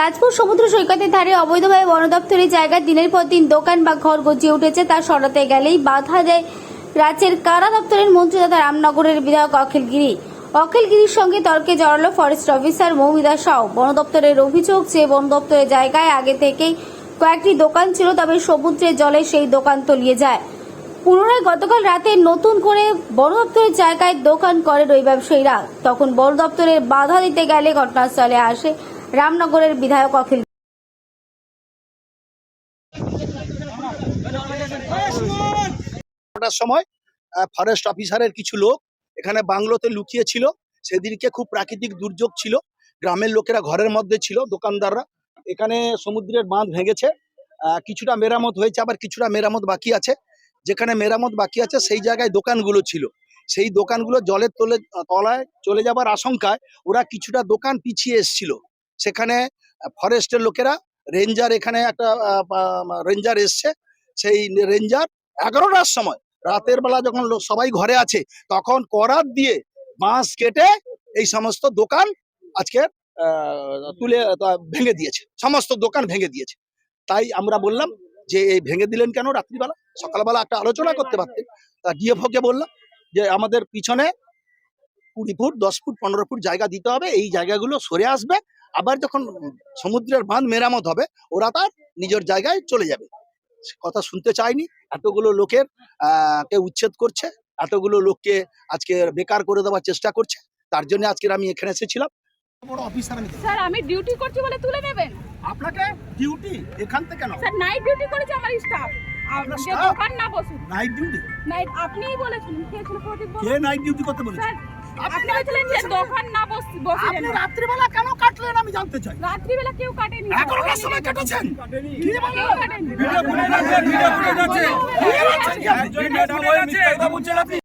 তাজপুর সমুদ্র সৈকতের ধারে অবৈধভাবে বন দপ্তরের জায়গায় দিনের পর দিন দোকান বা ঘর গজিয়ে উঠেছে, তা সরাতে গেলেই বাধা দেয় রাজ্যের কারা দপ্তরের মন্ত্রী তথা রামনগরের বিধায়ক অখিল গিরি। অখিল গিরির সঙ্গে তর্কে জড়ালো ফরেস্ট অফিসার মৌমিদা সাউ। বন দপ্তরের অভিযোগ যে, বন দপ্তরের জায়গায় আগে থেকেই কয়েকটি দোকান ছিল, তবে সমুদ্রের জলে সেই দোকান তলিয়ে যায়। পুনরায় গতকাল রাতে নতুন করে বন দপ্তরের জায়গায় দোকান করেন ওই ব্যবসায়ীরা তখন বন দপ্তরের বাধা দিতে গেলে ঘটনাস্থলে আসে রামনগরের বিধায়ক অখিল সময় ফরেস্ট অফিসারের কিছু লোক এখানে বাংলোতে লুকিয়ে ছিল সেদিনকে খুব প্রাকৃতিক দুর্যোগ ছিল। গ্রামের লোকেরা ঘরের মধ্যে ছিল, দোকানদাররা। এখানে সমুদ্রের বাঁধ ভেঙেছে। কিছুটা মেরামত হয়েছে, আবার কিছুটা মেরামত বাকি আছে। যেখানে মেরামত বাকি আছে, সেই জায়গায় দোকানগুলো ছিল। সেই দোকানগুলো জলের তলে তলায় চলে যাবার আশঙ্কায় ওরা কিছুটা দোকান পিছিয়ে এসছিল। সেখানে ফরেস্টের লোকেরা রেঞ্জার এখানে একটা রেঞ্জার এসছে। সেই রেঞ্জার এগারোটার সময়, রাতের বেলা যখন সবাই ঘরে আছে, তখন করাত দিয়ে বাঁশ কেটে এই সমস্ত দোকান আজকে তুলে ভেঙে দিয়েছে। সমস্ত দোকান ভেঙে দিয়েছে। তাই আমরা বললাম যে, এই ভেঙে দিলেন কেন রাত্রিবেলা? সকালবেলা একটা আলোচনা করতে পারতেন। তা ডিএফও কে বললাম যে, আমাদের পিছনে কুড়ি ফুট দশ ফুট পনেরো ফুট জায়গা দিতে হবে। এই জায়গাগুলো সরে আসবে। আবার যখন সমুদ্রের বাঁধ মেরামত হবে ওরা তার নিজের জায়গায় চলে যাবে। কথা শুনতে চায়নি। এতগুলো লোকের আহ, কে উচ্ছেদ করছে এতগুলো লোককে আজকে বেকার করে দেওয়ার চেষ্টা করছে তার জন্য আজকে আমি এখানে এসেছিলাম। বড় অফিসার আমি স্যার আমি ডিউটি করছি বলে তুলে নেবেন? আপনাকে ডিউটি এখান থেকে কেন স্যার নাইট ডিউটি করেছে আমার স্টাফ আপনার যে staff? দোকান না বসুন নাইট ডিউটি নাইট আপনিই বলেছিলেন কে ছিল প্রদীপ কে নাইট ডিউটি করতে বলেছে? স্যার আপনি বলছিলেন যে দোকান না বসে রাত্রিবেলা কেন কাটলেন আমি জানতে চাই রাত্রিবেলা কেউ কাটেনি এগারোটার সময় কেটেছেন কি বলেন? কেউ কাটেনি ভিডিও ফুটেজ আছে, ভিডিও ফুটেজ আছে। ভিডিও ফুটেজ আছে। ভিডিও ফুটেজ আছে।